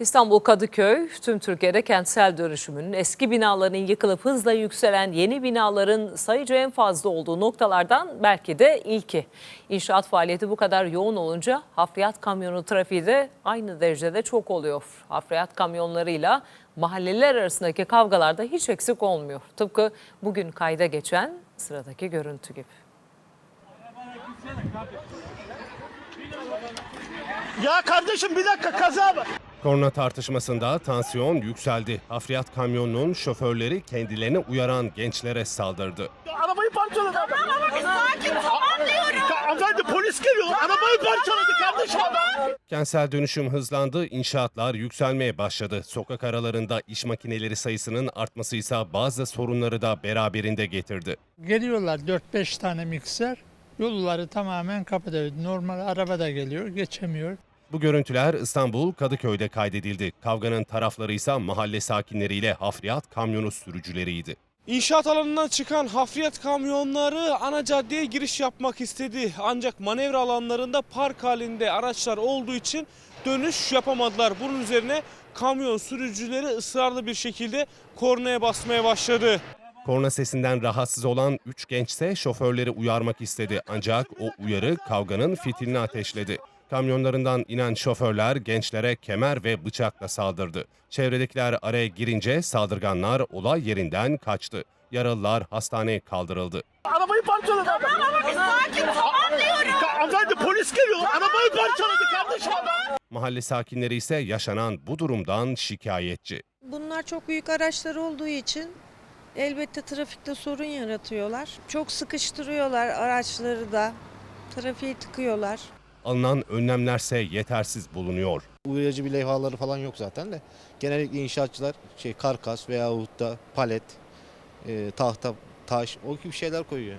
İstanbul Kadıköy, tüm Türkiye'de kentsel dönüşümün eski binaların yıkılıp hızla yükselen yeni binaların sayıca en fazla olduğu noktalardan belki de ilki. İnşaat faaliyeti bu kadar yoğun olunca hafriyat kamyonu trafiği de aynı derecede çok oluyor. Hafriyat kamyonlarıyla mahalleler arasındaki kavgalarda hiç eksik olmuyor. Tıpkı bugün kayda geçen sıradaki görüntü gibi. Ya kardeşim bir dakika kaza var. Korna tartışmasında tansiyon yükseldi. Hafriyat kamyonunun şoförleri kendilerini uyaran gençlere saldırdı. Arabayı parçaladı. Tamam ama bir sakin tamam diyorum. Hanımefendi polis geliyor. Arabayı parçaladı kardeşim. Kentsel dönüşüm hızlandı, inşaatlar yükselmeye başladı. Sokak aralarında iş makineleri sayısının artması ise bazı sorunları da beraberinde getirdi. Geliyorlar 4-5 tane mikser. Yolları tamamen kapatıyor. Normal araba da geliyor, geçemiyor. Bu görüntüler İstanbul Kadıköy'de kaydedildi. Kavganın tarafları ise mahalle sakinleriyle hafriyat kamyonu sürücüleriydi. İnşaat alanından çıkan hafriyat kamyonları ana caddeye giriş yapmak istedi. Ancak manevra alanlarında park halinde araçlar olduğu için dönüş yapamadılar. Bunun üzerine kamyon sürücüleri ısrarlı bir şekilde kornaya basmaya başladı. Korna sesinden rahatsız olan 3 gençse şoförleri uyarmak istedi. Ancak o uyarı kavganın fitilini ateşledi. Kamyonlarından inen şoförler gençlere kemer ve bıçakla saldırdı. Çevredekiler araya girince saldırganlar olay yerinden kaçtı. Yaralılar hastaneye kaldırıldı. Arabayı parçaladı. Tamam ama bir sakin tamam diyorum. Hanımefendi polis geliyor. Arabayı parçaladı kardeşim. Mahalle sakinleri ise yaşanan bu durumdan şikayetçi. Bunlar çok büyük araçlar olduğu için elbette trafikte sorun yaratıyorlar. Çok sıkıştırıyorlar araçları da. Trafiği tıkıyorlar. Alınan önlemlerse yetersiz bulunuyor. Uyarıcı bir levhaları falan yok zaten de. Genellikle inşaatçılar şey karkas veyahut da palet, e, tahta, taş o gibi şeyler koyuyor.